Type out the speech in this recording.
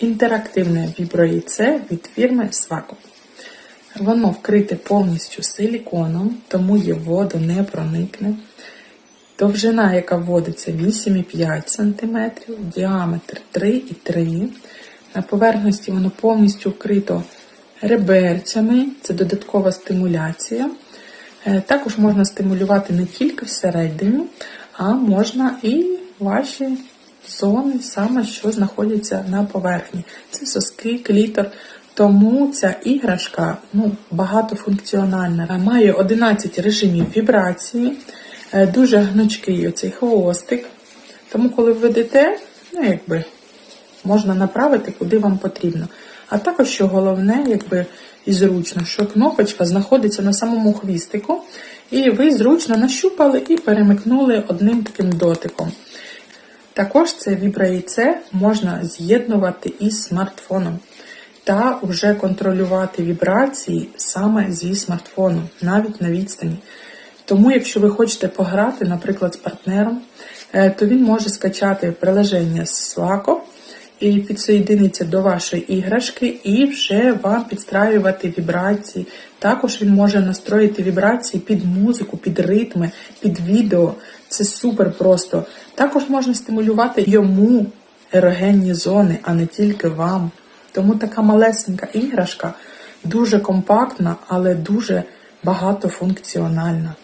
інтерактивне віброїце від фірми Swaco. Воно вкрите повністю силіконом, тому є воду не проникне. Довжина, яка вводиться 8,5 см, діаметр 3,3 На поверхності воно повністю вкрито реберцями, це додаткова стимуляція. Е, Також можна стимулювати не тільки всередині, а можна і ваші зони, саме що знаходяться на поверхні. Це соски, клітор. Тому ця іграшка ну, багатофункціональна. Е, Має 11 режимів вібрації, е, дуже гнучкий оцей хвостик. Тому, коли ви ведете, ну якби можна направити куди вам потрібно. А також, що головне, якби і зручно, що кнопочка знаходиться на самому хвістику, і ви зручно нащупали і перемикнули одним таким дотиком. Також це віброяйце можна з'єднувати із смартфоном та вже контролювати вібрації саме зі смартфоном, навіть на відстані. Тому, якщо ви хочете пограти, наприклад, з партнером, е, то він може скачати приложення з Slack і підсоєдиниться до вашої іграшки і вже вам підстраювати вібрації. Також він може настроїти вібрації під музику, під ритми, під відео. Це супер просто. Також можна стимулювати йому ерогенні зони, а не тільки вам. Тому така малесенька іграшка дуже компактна, але дуже багатофункціональна.